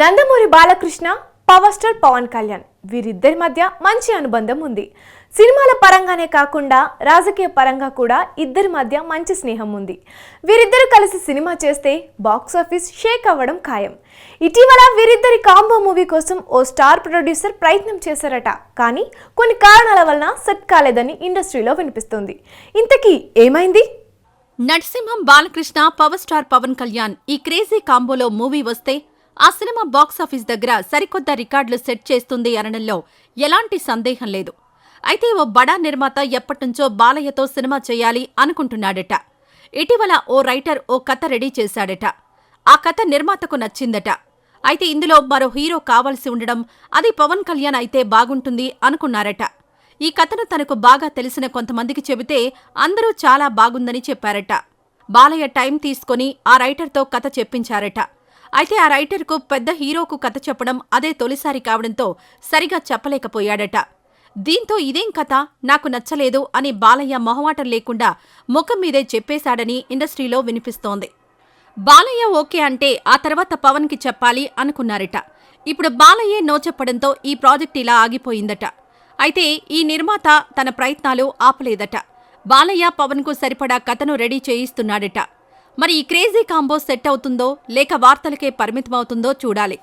Nandamuri Balakrishna power star Pawan Kalyan వీరిద్దరి మధ్య మంచి అనుబంధం ఉంది. సినిమాల పరంగానే కాకుండా రాజకీయ పరంగా కూడా ఇద్దరి మధ్య మంచి స్నేహం ఉంది. వీరిద్దరు కలిసి సినిమా చేస్తే బాక్స్ ఆఫీస్ షేక్ అవ్వడం ఖాయం. ఇటీవల వీరిద్దరి కాంబో మూవీ కోసం ఓ స్టార్ ప్రొడ్యూసర్ ప్రయత్నం చేశారట. కానీ కొన్ని కారణాల వలన సెట్ కాలేదని ఇండస్ట్రీలో వినిపిస్తుంది. ఇంతకీ ఏమైంది? నరసింహం బాలకృష్ణ పవర్ స్టార్ పవన్ కళ్యాణ్ ఈ క్రేజీ కాంబోలో మూవీ వస్తే ఆ సినిమా బాక్సాఫీస్ దగ్గర సరికొత్త రికార్డులు సెట్ చేస్తుంది అనడంలో ఎలాంటి సందేహం లేదు. అయితే ఓ బడా నిర్మాత ఎప్పటినుంచో బాలయ్యతో సినిమా చేయాలి అనుకుంటున్నాడట. ఇటీవల ఓ రైటర్ ఓ కథ రెడీ చేశాడట. ఆ కథ నిర్మాతకు నచ్చిందట. అయితే ఇందులో మరో హీరో కావాల్సి ఉండడం అది పవన్ కళ్యాణ్ అయితే బాగుంటుంది అనుకున్నారట. ఈ కథను తనకు బాగా తెలిసిన కొంతమందికి చెబితే అందరూ చాలా బాగుందని చెప్పారట. బాలయ్య టైం తీసుకొని ఆ రైటర్తో కథ చెప్పించారట. అయితే ఆ రైటర్కు పెద్ద హీరోకు కథ చెప్పడం అదే తొలిసారి కావడంతో సరిగా చెప్పలేకపోయాడట. దీంతో ఇదేం కథ? నాకు నచ్చలేదు అని బాలయ్య మొహమాటం లేకుండా ముఖం మీదే చెప్పేశాడని ఇండస్ట్రీలో వినిపిస్తోంది. బాలయ్య ఓకే అంటే ఆ తర్వాత పవన్కి చెప్పాలి అనుకున్నారట. ఇప్పుడు బాలయ్యే నో చెప్పడంతో ఈ ప్రాజెక్ట్ ఇలా ఆగిపోయిందట. అయితే ఈ నిర్మాత తన ప్రయత్నాలు ఆపలేదట. బాలయ్య పవన్కు సరిపడా కథను రెడీ చేయిస్తున్నాడట. మరి ఈ క్రేజీ కాంబో సెట్ అవుతుందో లేక వార్తలకే పరిమితమవుతుందో చూడాలి.